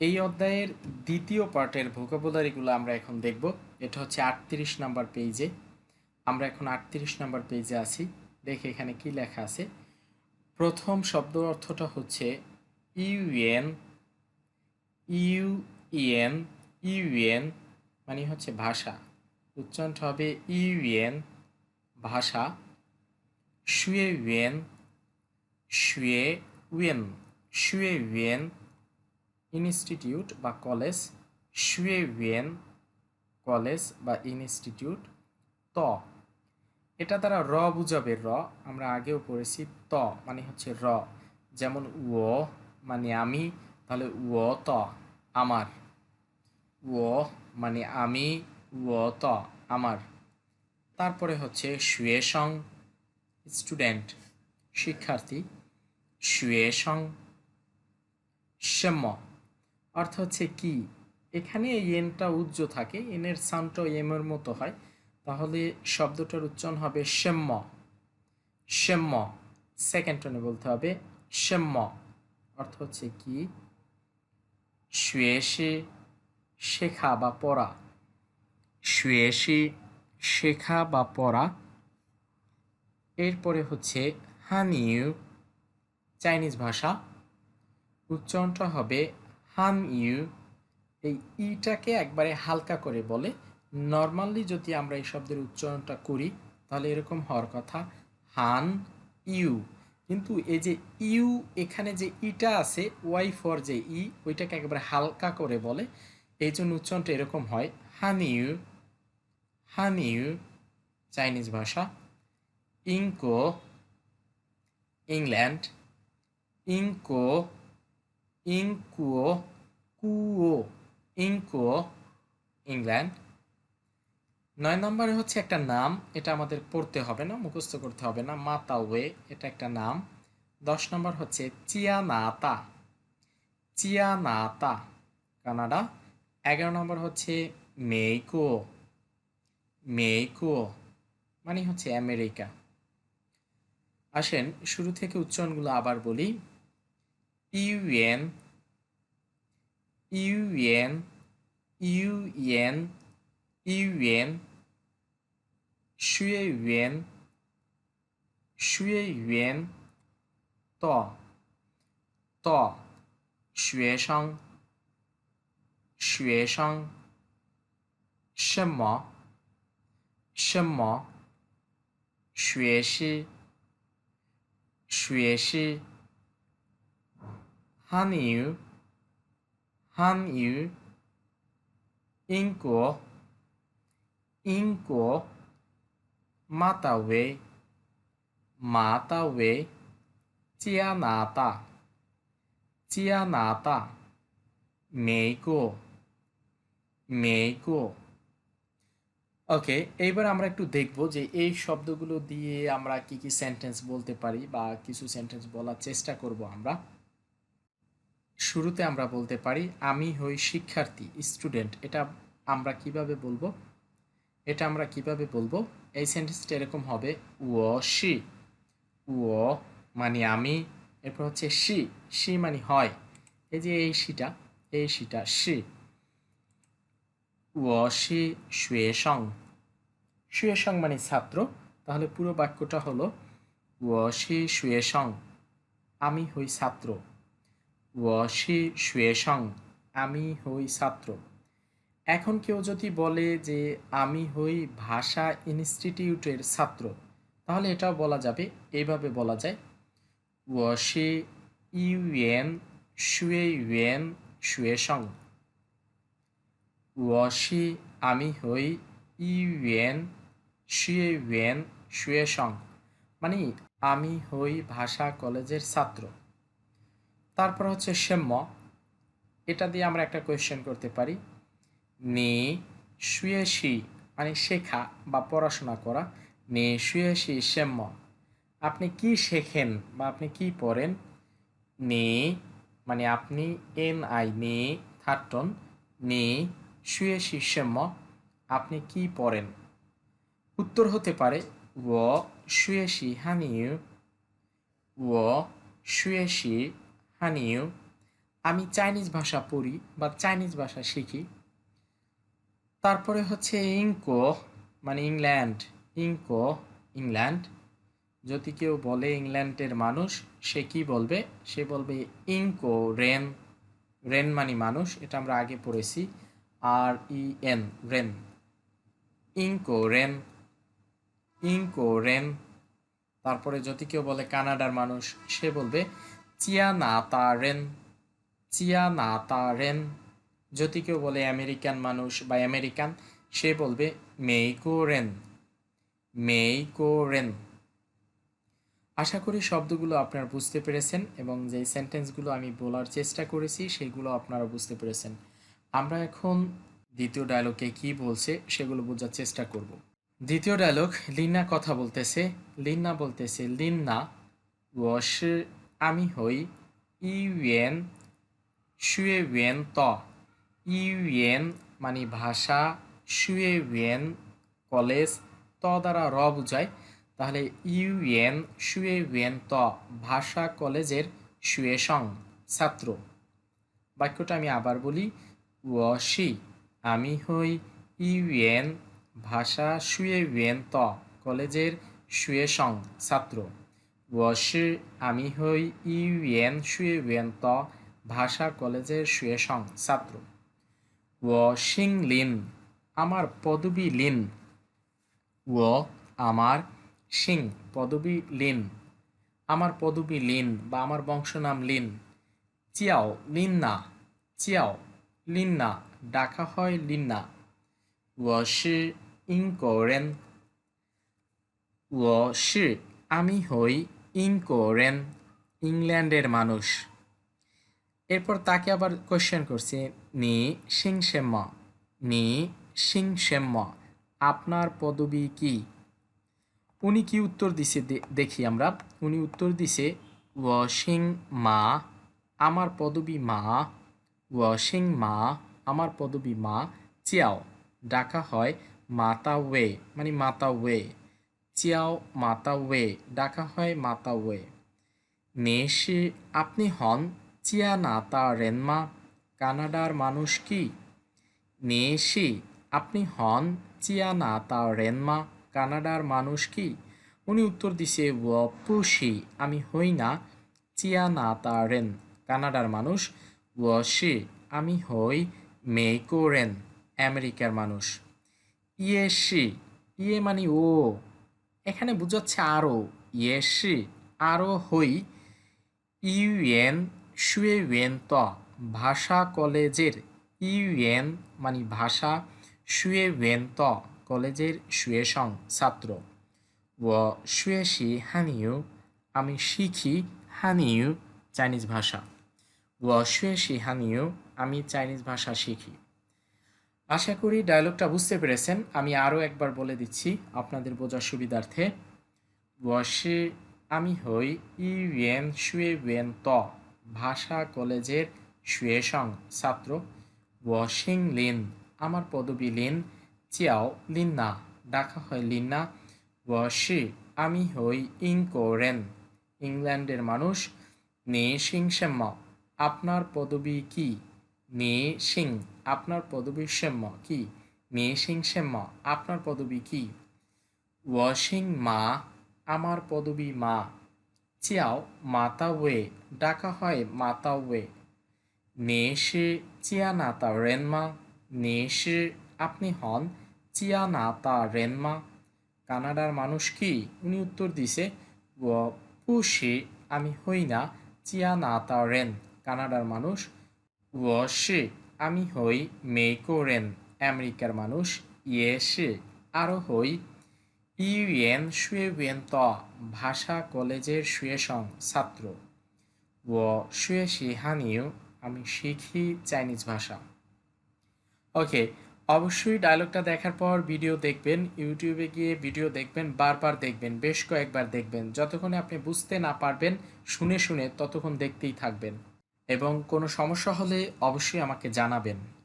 এই অধ্যায়ের দ্বিতীয় পার্টের ভোকাবুলারিগুলো আমরা এখন দেখব। এটা হচ্ছে আটত্রিশ নাম্বার পেজে আমরা এখন আটত্রিশ নাম্বার পেজে আছি। দেখে এখানে কি লেখা আছে। প্রথম শব্দ অর্থটা হচ্ছে ইউএন ইউএন ইউএন মানে হচ্ছে ভাষা। উচ্চারণটা হবে ইউএন, ভাষা। শুয়ে উয়েন শুয়ে উয়েন শুয়ে উয়েন ইনস্টিটিউট বা কলেজ শুয়ে উয়েন কলেজ বা ইনস্টিটিউট, ত। এটা দ্বারা র বুঝাবে র। আমরা আগেও পড়েছি ত মানে হচ্ছে র। যেমন ও মানে আমি, তাহলে ও ত, আমার। ও মানে আমি, ও ত, আমার। তারপরে হচ্ছে শুয়ে সং স্টুডেন্ট, শিক্ষার্থী। শুয়ে সং সেম অর্থ হচ্ছে কি? এখানে এই এনটা উজ্জ থাকে এনের সাউন্ডটাও এমের মতো হয়। তাহলে শব্দটার উচ্চারণ হবে সেম্য সেম্য সেকেন্ড টনে বলতে হবে সেম্য অর্থ হচ্ছে কি? শুয়ে শেখা বা পড়া। শুয়ে শেখা বা পড়া। এরপরে হচ্ছে হানিউ চাইনিজ ভাষা। উচ্চারণটা হবে হান ইউ, এই ইটাকে একবারে হালকা করে বলে। নর্মালি যদি আমরা এই শব্দের উচ্চারণটা করি, তাহলে এরকম হওয়ার কথা। হান ইউ, কিন্তু এই যে ইউ, এখানে যে ইটা আছে, ওয়াই ফর যে ই, ওইটাকে একেবারে হালকা করে বলে। এই জন্য উচ্চারণটা এরকম হয়, হান ইউ হান ইউ, চাইনিজ ভাষা। ইংকো, ইংল্যান্ড ইঙ্কো ইঙ্কুও কুও ইঙ্কো ইংল্যান্ড নয় নম্বরে হচ্ছে একটা নাম, এটা আমাদের পড়তে হবে না, মুখস্থ করতে হবে না, মাতাওয়ে, এটা একটা নাম। দশ নম্বর হচ্ছে চিয়ানাতা চিয়ানাতা, কানাডা। এগারো নম্বর হচ্ছে মেইকো মেইকো মানে হচ্ছে আমেরিকা। আসেন, শুরু থেকে উচ্চারণগুলো আবার বলি। ইউএন u 元 u 元 u 元学员学员的的学生学生什么？什么？学习学习 honey yu han yu 英国英国马达维马达维加拿大加拿大美国美国 ওকে এইবার আমরা একটু দেখব যে এই শব্দগুলো দিয়ে আমরা কি কি সেন্টেন্স বলতে পারি বা কিছু সেন্টেন্স বলার চেষ্টা করব আমরা শুরুতে আমরা বলতে পারি, আমি হই শিক্ষার্থী স্টুডেন্ট এটা আমরা কীভাবে বলব? এটা আমরা কীভাবে বলব? এই সেন্টেন্সটা এরকম হবে ও শি ও মানে আমি, এরপর হচ্ছে, শি। শি মানে হয়। এই যে এই শিটা এই শিটা, শি। ও শি শুয়ে সং শুয়ে সং মানে ছাত্র। তাহলে পুরো বাক্যটা হলো ও শি শুয়ে সং আমি হই ছাত্র। ওয়াশি শুয়েশং আমি হই ছাত্র। এখন কেউ যদি বলে যে আমি হই ভাষা ইনস্টিটিউটের ছাত্র, তাহলে এটাও বলা যাবে এইভাবে বলা যায়। ওয়াশি ইউএন, শুয়ে ইউয়েন শুয়েশং ওয়াশি আমি হই ইউএন, শুয়ে ইউয়েন শুয়েশং মানে আমি হই ভাষা কলেজের ছাত্র। তারপর হচ্ছে সেম্য এটা দিয়ে আমরা একটা কোয়েশ্চেন করতে পারি। নে শুয়েশি মানে শেখা বা পড়াশোনা করা। নে শুয়েশি সেম্য আপনি কি শেখেন বা আপনি কি পড়েন? নে মানে আপনি এন আই, নে থার্টন নে, শুয়ে শিষ্যম্য আপনি কি পড়েন? উত্তর হতে পারে, ও, শুয়ে শি ও, শুয়ে শি হানিউ আমি চাইনিজ ভাষা পড়ি বা চাইনিজ ভাষা শিখি। তারপরে হচ্ছে ইংকো মানে ইংল্যান্ড, ইংকো, ইংল্যান্ড। যদি কেউ বলে ইংল্যান্ডের মানুষ, সে কি বলবে? সে বলবে ইংকো, রেন রেন মানে মানুষ, এটা আমরা আগে পড়েছি। আর ই এন, রেন। ইংকো, রেন। ইঙ্কো রেন। তারপরে যদি কেউ বলে কানাডার মানুষ, সে বলবে চিয়া না তা রেন চিয়া না তা রেন যদি কেউ বলে আমেরিকান মানুষ বা আমেরিকান, সে বলবে মেইকো রেন মেইকো রেন আশা করি শব্দগুলো আপনারা বুঝতে পেরেছেন এবং যে সেন্টেন্সগুলো আমি বলার চেষ্টা করেছি, সেগুলো আপনারা বুঝতে পেরেছেন। আমরা এখন দ্বিতীয় ডায়লগে কি বলছে, সেগুলো বোঝার চেষ্টা করব। দ্বিতীয় ডায়লগ লিন্না কথা বলতেছে। লিন্না বলতেছে লিন্না ওয়াশ আমি হই ইউএন শুয়েওয়েন ত। ইউএন মানে ভাষা শুয়েওয়েন কলেজ, ত দ্বারা র বুঝায়। তাহলে ইউএন শুয়েওয়েন ত, ভাষা কলেজের শুয়েসং ছাত্র। বাক্যটা আমি আবার বলি ওয়সি আমি হই ইউএন, ভাষা শুয়েওয়েন ত, কলেজের শুয়েসং ছাত্র। ওয়সি আমি হই ইউএন শুয়েওয়েন ত ভাষা কলেজের শুয়েসং ছাত্র。ও সিং লিন আমার পদবী লিন ও আমার সিং পদবী লিন আমার পদবী লিন বা আমার বংশনাম Lin. Qiao Linna. Qiao Linna. ডাকা হয় লিন্না। ও সি ইনকোরেন ও সি আমি হই ইনকোরেন ইংল্যান্ডের মানুষ। এরপর তাকে আবার কোয়েশ্চেন করছে, নি সিংসেম্ম নি সিংসেম্ম আপনার পদবী কি? উনি কি উত্তর দিছে দেখি আমরা। উনি উত্তর দিছে ওয়াশিং মা আমার পদবী মা ওয়াশিং মা আমার পদবী মা, চিয়াও। ডাকা হয় মাতা ওয়ে মানে মাতা ওয়ে চিয়াও মাতা ওয়ে, ডাকা হয় মাতা ওয়ে। নেশি আপনি হন, চিয়া নাতা রেনমা, কানাডার মানুষ কি? নেশি আপনি হন, চিয়া নাতা রেনমা, কানাডার মানুষ কি? উনি উত্তর দিছে, ও পুষি, আমি হই না, চিয়া নাতা রেন, কানাডার মানুষ। ও সি, আমি হই মেইকো রেন, আমেরিকার মানুষ। ইয়ে সি ইয়ে মানে ও এখানে বুঝাচ্ছে আরও ইয়ে সি আরও হই, ইউএন শুয়েওয়েন ত ভাষা কলেজের, ইউএন মানে ভাষা শুয়েওয়েন ত কলেজের শুয়েসং ছাত্র। ও, শুয়েশি, হানিউ, আমি শিখি, হানিউ, চাইনিজ ভাষা। ও, শুয়েশি, হানিউ, আমি চাইনিজ ভাষা শিখি। আশা করি ডায়লগটা বুঝতে পেরেছেন। আমি আরও একবার বলে দিচ্ছি আপনাদের বোঝার সুবিধার্থে। ওয়াশি আমি হই ইউএন শুয়েওয়েন ত, ভাষা কলেজের শুয়েসং ছাত্র। ওয়াশিং লিন, আমার পদবী লিন। চিয়াও লিন্না ডাকা হয় লিন্না ওয়াশি আমি হই ইনকোরেন, ইংল্যান্ডের মানুষ। নে সিং সেম্ম আপনার পদবী কি? নে সিং আপনার পদবী সেম্ম কি? নে সিং সেম্ম আপনার পদবী কি? ওয়াশিং মা, আমার পদবী মা। চিয়াও, মাতা ওয়ে, ডাকা হয় মাতা ওয়ে। নেশে চিয়া নাতা রেনমা নেশে আপনি হন, চিয়া নাতা রেনমা কানাডার মানুষ কি? উনি উত্তর দিছে, ও পুষি আমি হই না, চিয়া নাতা রেন। কানাডার মানুষ, ও সে আমি হই মেইকো রেন আমেরিকার মানুষ। ইয়ে সে, আরও হই ইউএন শুয়েওয়েন ত, ভাষা কলেজের শুয়েসং ছাত্র। ও শুয়েশি হানিউ আমি শিখি চাইনিজ ভাষা। ওকে, অবশ্যই ডায়লগটা দেখার পর ভিডিও দেখবেন ইউটিউবে গিয়ে ভিডিও দেখবেন, বারবার দেখবেন, বেশ কয়েকবার দেখবেন। যতক্ষণে আপনি বুঝতে না পারবেন, শুনে শুনে ততক্ষণ দেখতেই থাকবেন। এবং কোনো সমস্যা হলে অবশ্যই আমাকে জানাবেন।